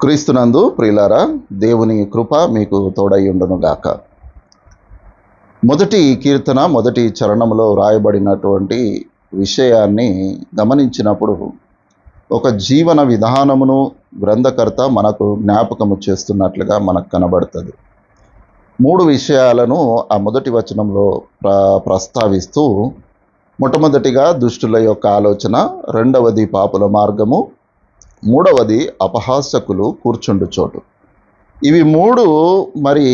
క్రీస్తునందు ప్రియులారా దేవుని కృప మీకు తోడై గాక మొదటి కీర్తన మొదటి చరణంలో రాయబడినటువంటి విషయాన్ని గమనించినప్పుడు ఒక జీవన విధానమును గ్రంథకర్త మనకు జ్ఞాపకము చేస్తున్నట్లుగా మనకు కనబడుతుంది. మూడు విషయాలను ఆ మొదటి వచనంలో ప్ర ప్రస్తావిస్తూ మొట్టమొదటిగా దుష్టుల యొక్క ఆలోచన రెండవది పాపుల మార్గము మూడవది అపహాసకులు కూర్చుండు చోటు ఇవి మూడు మరి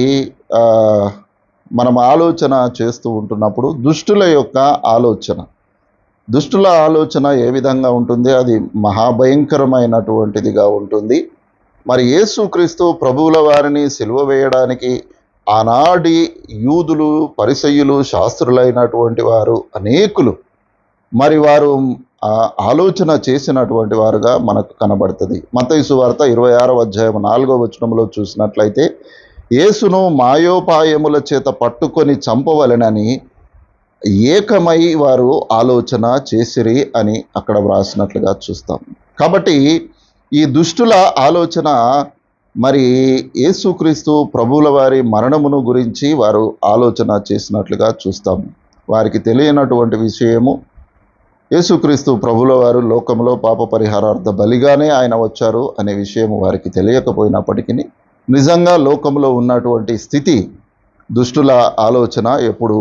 మనం ఆలోచన చేస్తూ ఉంటున్నప్పుడు దుష్టుల యొక్క ఆలోచన. దుష్టుల ఆలోచన ఏ విధంగా ఉంటుంది? అది మహాభయంకరమైనటువంటిదిగా ఉంటుంది. మరి యేసుక్రీస్తు ప్రభువుల వారిని సిలువ వేయడానికి ఆనాటి యూదులు పరిసయ్యులు శాస్త్రులైనటువంటి వారు అనేకులు. మరి వారు ఆలోచన చేసినటువంటి వారుగా మనకు కనబడుతుంది. మతయుసు వార్త ఇరవై ఆరో అధ్యాయం నాలుగో వచనంలో చూసినట్లయితే యేసును మాయోపాయముల చేత పట్టుకొని చంపవలెనని ఏకమై వారు ఆలోచన చేసిరి అని అక్కడ వ్రాసినట్లుగా చూస్తాం. కాబట్టి ఈ దుష్టుల ఆలోచన మరి యేసుక్రీస్తు ప్రభుల వారి మరణమును గురించి వారు ఆలోచన చేసినట్లుగా చూస్తాం. వారికి తెలియనటువంటి విషయము యేసుక్రీస్తు ప్రభుల వారు లోకంలో పాప పరిహారార్థ బలిగానే ఆయన వచ్చారు అనే విషయం వారికి తెలియకపోయినప్పటికీ నిజంగా లోకంలో ఉన్నటువంటి స్థితి దుష్టుల ఆలోచన ఎప్పుడు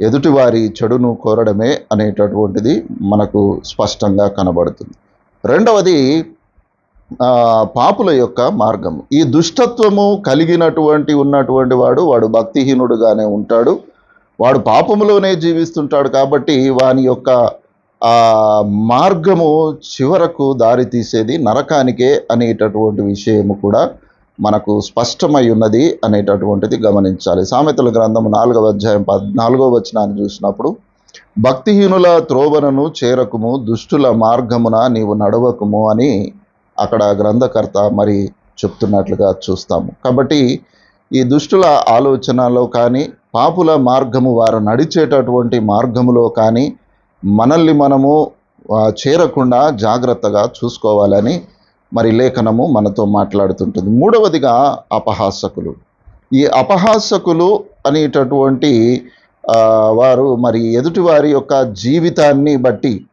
ఎదుటివారి చెడును కోరడమే అనేటటువంటిది మనకు స్పష్టంగా కనబడుతుంది. రెండవది పాపుల యొక్క మార్గం. ఈ దుష్టత్వము కలిగినటువంటి ఉన్నటువంటి వాడు వాడు భక్తిహీనుడుగానే ఉంటాడు. వాడు పాపములోనే జీవిస్తుంటాడు కాబట్టి వాని యొక్క ఆ మార్గము చివరకు దారి తీసేది నరకానికే అనేటటువంటి విషయము కూడా మనకు స్పష్టమై ఉన్నది అనేటటువంటిది గమనించాలి. సామెతల గ్రంథం నాలుగవ అధ్యాయం పద్నాలుగో వచనాన్ని చూసినప్పుడు భక్తిహీనుల త్రోవనను చేరకుము దుష్టుల మార్గమున నీవు నడవకుము అని అక్కడ గ్రంథకర్త మరి చెప్తున్నట్లుగా చూస్తాము. కాబట్టి ఈ దుష్టుల ఆలోచనలో కానీ పాపుల మార్గము వారు నడిచేటటువంటి మార్గములో కానీ మనల్ని మనము చేరకుండా జాగ్రత్తగా చూసుకోవాలని మరి లేఖనము మనతో మాట్లాడుతుంటుంది. మూడవదిగా అపహాసకులు. ఈ అపహాసకులు అనేటటువంటి వారు మరి ఎదుటివారి యొక్క జీవితాన్ని బట్టి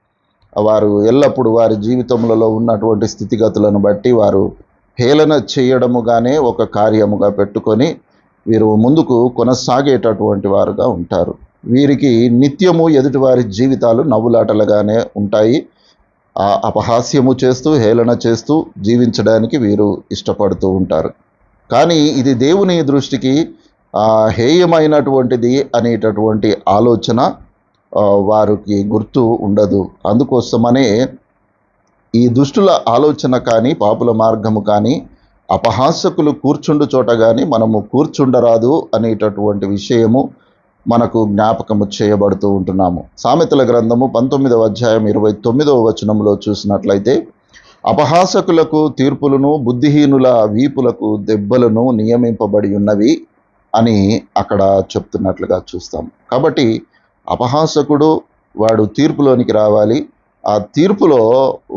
వారు ఎల్లప్పుడూ వారి జీవితములలో ఉన్నటువంటి స్థితిగతులను బట్టి వారు హేళన చేయడముగానే ఒక కార్యముగా పెట్టుకొని వీరు ముందుకు కొనసాగేటటువంటి వారుగా ఉంటారు. వీరికి నిత్యము ఎదుటివారి జీవితాలు నవ్వులాటలుగానే ఉంటాయి. ఆ అపహాస్యము చేస్తూ హేళన చేస్తూ జీవించడానికి వీరు ఇష్టపడుతూ ఉంటారు. కానీ ఇది దేవుని దృష్టికి హేయమైనటువంటిది అనేటటువంటి ఆలోచన వారికి గుర్తు ఉండదు. అందుకోసమనే ఈ దుష్టుల ఆలోచన కానీ పాపుల మార్గము కానీ అపహాసకులు కూర్చుండు చోట కానీ మనము కూర్చుండరాదు అనేటటువంటి విషయము మనకు జ్ఞాపకము చేయబడుతూ ఉంటున్నాము. సామెతల గ్రంథము పంతొమ్మిదవ అధ్యాయం ఇరవై తొమ్మిదవ వచనంలో చూసినట్లయితే అపహాసకులకు తీర్పులను బుద్ధిహీనుల వీపులకు దెబ్బలను నియమింపబడి ఉన్నవి అని అక్కడ చెప్తున్నట్లుగా చూస్తాం. కాబట్టి అపహాసకుడు వాడు తీర్పులోనికి రావాలి. ఆ తీర్పులో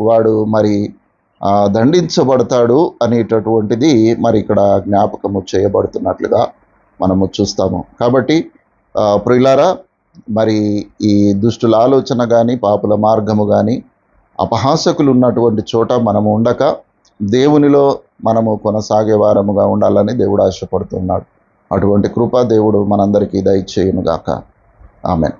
వాడు మరి దండించబడతాడు అనేటటువంటిది మరి ఇక్కడ జ్ఞాపకము చేయబడుతున్నట్లుగా మనము చూస్తాము. కాబట్టి ప్రియులారా మరి ఈ దుష్టుల ఆలోచన కానీ పాపుల మార్గము కానీ అపహాసకులు ఉన్నటువంటి చోట మనము ఉండక దేవునిలో మనము కొనసాగే వారముగా ఉండాలని దేవుడు ఆశపడుతున్నాడు. అటువంటి కృప దేవుడు మనందరికీ దయచేయునుగాక. ఆమెన్.